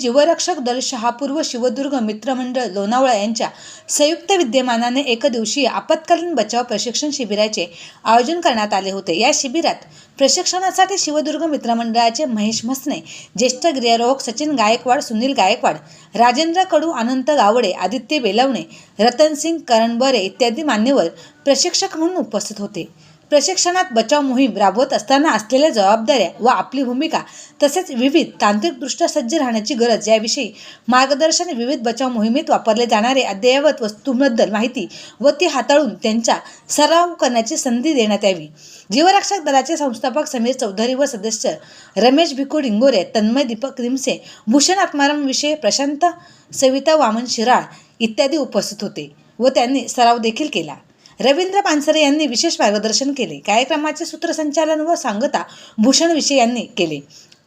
जीवरक्षक दल शहापूर व शिवदुर्ग मित्रमंडळ लोणावळा यांच्या संयुक्त विद्यमानाने एकदिवसीय आपत्कालीन बचाव प्रशिक्षण शिबिराचे आयोजन करण्यात आले होते. या शिबिरात प्रशिक्षणासाठी शिवदुर्ग मित्रमंडळाचे महेश म्हसने ज्येष्ठ गिर्यारोहक सचिन गायकवाड सुनील गायकवाड राजेंद्र कडू अनंत गावडे आदित्य बेलवणे रतनसिंग करणबरे इत्यादी मान्यवर प्रशिक्षक म्हणून उपस्थित होते. प्रशिक्षणात बचाव मोहीम राबवत असताना असलेल्या जबाबदाऱ्या व आपली भूमिका तसेच विविध तांत्रिकदृष्ट्या सज्ज राहण्याची गरज याविषयी मार्गदर्शन विविध बचाव मोहिमेत वापरले जाणारे अद्ययावत वस्तूंबद्दल माहिती व ती हाताळून त्यांचा सराव करण्याची संधी देण्यात यावी. जीवरक्षक दलाचे संस्थापक समीर चौधरी व सदस्य रमेश भिको डिंगोरे तन्मय दीपक रिमसे भूषण आत्मारामविषयी प्रशांत सविता वामन शिराळ इत्यादी उपस्थित होते व त्यांनी सराव देखील केला. रवींद्र पानसरे यांनी विशेष मार्गदर्शन केले. कार्यक्रमाचे सूत्रसंचालन व सांगता भूषण विषय यांनी केले.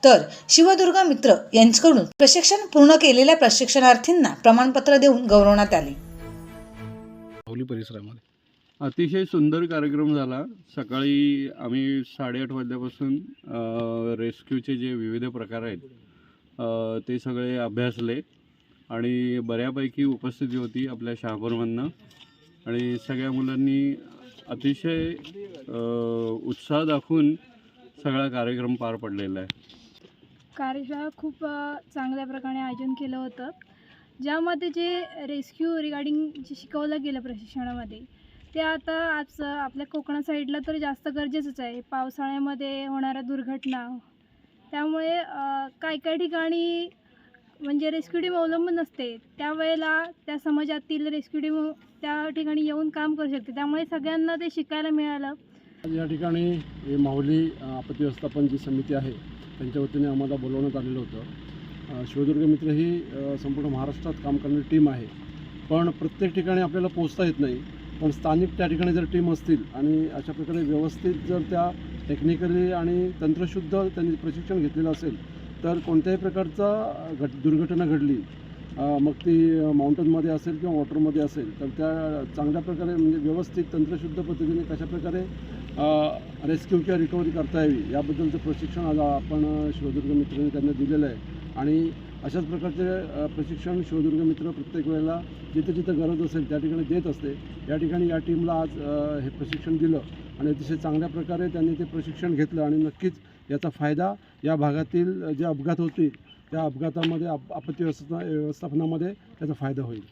तर शिवदुर्ग मित्र यांच्याकडून प्रशिक्षण पूर्ण केलेल्या प्रशिक्षणार्थींना प्रमाणपत्र देऊन गौरवण्यात आले. परिसरामध्ये. अतिशय सुंदर कार्यक्रम झाला. सकाळी आम्ही साडेआठ वाजल्यापासून रेस्क्यूचे जे विविध प्रकार आहेत ते सगळे अभ्यासले आणि बऱ्यापैकी उपस्थिती होती आपल्या शहापूरमधनं. आणि सगळ्या मुलांनी अतिशय उत्साह दाखवून सगळा कार्यक्रम पार पडलेला आहे. कार्यशाळा खूप चांगल्या प्रकारे आयोजन केलं होतं. ज्यामध्ये जे रेस्क्यू रिगार्डिंग जे शिकवलं गेलं प्रशिक्षणामध्ये ते आता आज आपल्या कोकणा साईडला तर जास्त गरजेचंच आहे. पावसाळ्यामध्ये होणाऱ्या दुर्घटना त्यामुळे काही काही ठिकाणी म्हणजे रेस्क्यू टीम अवलंबून असते त्यावेळेला त्या समाजातील रेस्क्यू टीम त्या ठिकाणी येऊन काम करू शकते. त्यामुळे सगळ्यांना ते शिकायला मिळालं. या ठिकाणी हे माहुली आपत्ती व्यवस्थापन जी समिती आहे त्यांच्या वतीने आम्हाला बोलवण्यात आलेलं होतं. शिवदुर्ग मित्र ही संपूर्ण महाराष्ट्रात काम करणारी टीम आहे. पण प्रत्येक ठिकाणी आपल्याला पोचता येत नाही. पण स्थानिक त्या ठिकाणी जर टीम असतील आणि अशा प्रकारे व्यवस्थित जर त्या टेक्निकली आणि तंत्रशुद्ध त्यांनी प्रशिक्षण घेतलेलं असेल तर कोणत्याही प्रकारचा घट दुर्घटना घडली मग ती माउंटनमध्ये असेल किंवा वॉटरमध्ये असेल तर त्या चांगल्या प्रकारे म्हणजे व्यवस्थित तंत्रशुद्ध पद्धतीने कशा प्रकारे रेस्क्यू किंवा रिकव्हरी करता यावी याबद्दलचं प्रशिक्षण आज आपण शिवदुर्ग मित्रांनी त्यांना दिलेलं आहे. आणि अशाच प्रकारचे प्रशिक्षण शिवदुर्ग मित्र प्रत्येक वेळेला जिथे जिथं गरज असेल त्या ठिकाणी देत असते. या ठिकाणी या टीमला आज हे प्रशिक्षण दिलं आणि अतिशय चांगल्या प्रकारे त्यांनी ते प्रशिक्षण घेतलं आणि नक्कीच याचा फायदा या भागातील जे अपघात होतील त्या अपघातामध्ये आप आपत्ती व्यवस्था व्यवस्थापनामध्ये त्याचा फायदा होईल.